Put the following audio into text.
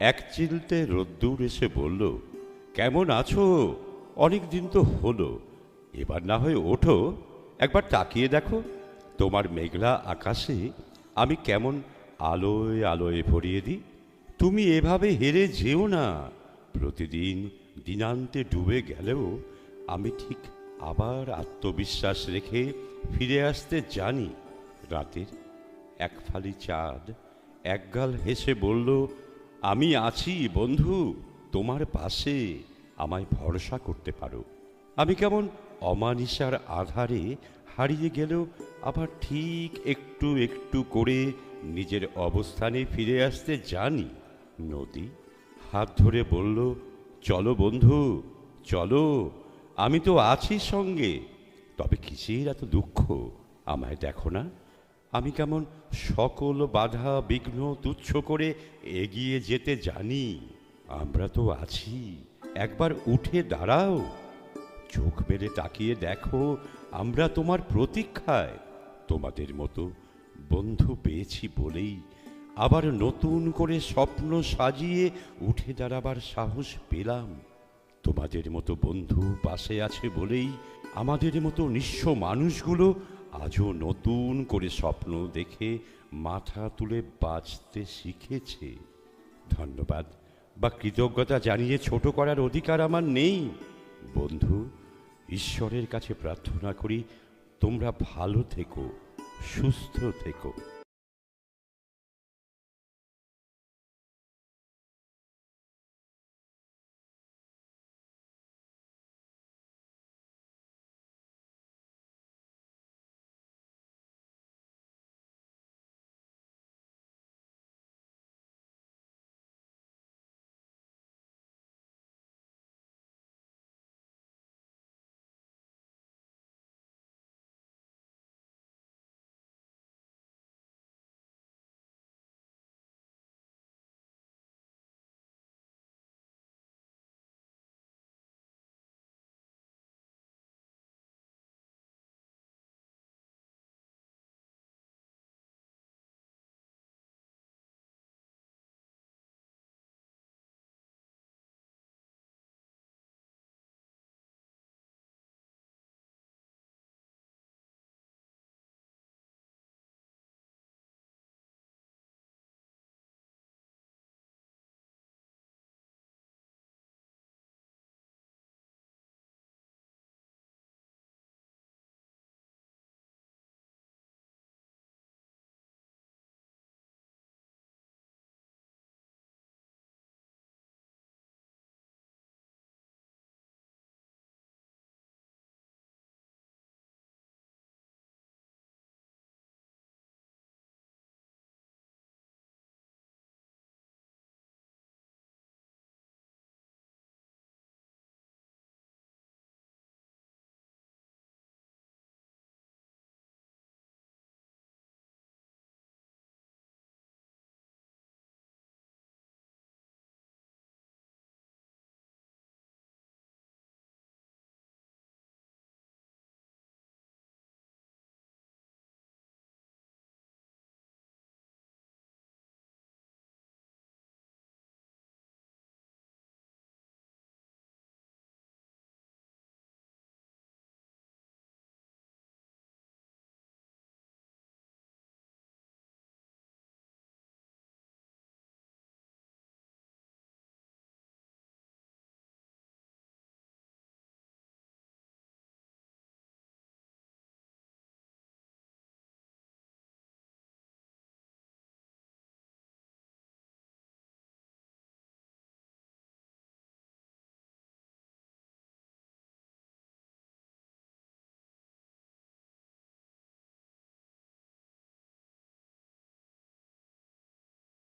এক চিলতে রোদ্দুর এসে বলল, কেমন আছো? অনেক দিন তো হলো। এবার না হয় ওঠো। একবার তাকিয়ে দেখো, তোমার মেঘলা আকাশে আমি কেমন আলোয় আলোয় ভরিয়ে দিই। তুমি এভাবে হেরে যেও না। প্রতিদিন দিনান্তে ডুবে গেলেও আমি ঠিক আবার আত্মবিশ্বাস রেখে ফিরে আসতে জানি। রাতের এক ফালি চাঁদ একগাল হেসে বলল আমি আছি, বন্ধু, তোমার পাশে আমায় ভরসা করতে পারো। আমি কেমন অমানিসার আধারে হারিয়ে গেলেও আবার ঠিক একটু একটু করে নিজের অবস্থানে ফিরে আসতে জানি। নদী হাত ধরে বলল, চলো বন্ধু, চলো, আমি তো আছি সঙ্গে। তবে কিসের এত দুঃখ? আমায় দেখো না? আমি কেমন সকল বাধা, বিঘ্ন, তুচ্ছ করে এগিয়ে যেতে জানি? আমরা তো আছি। একবার উঠে দাঁড়াও। চোখ মেলে তাকিয়ে দেখো, আমরা তোমার প্রতীক্ষায়। তোমাদের মতো বন্ধু পেয়েছি বলেই। আবার নতুন করে স্বপ্ন সাজিয়ে উঠে দাঁড়াবার সাহস পেলাম। তোমাদের মতো বন্ধু পাশে আছে বলেই, আমাদের মতো নিঃস্ব মানুষগুলো আজও নতুন করে স্বপ্ন দেখে মাথা তুলে বাঁচতে শিখেছে। ধন্যবাদ। বা কৃতজ্ঞতা জানিয়ে ছোট করার অধিকার আমার নেই। বন্ধু, ঈশ্বরের কাছে প্রার্থনা করি, তোমরা ভালো থেকো, সুস্থ থেকো।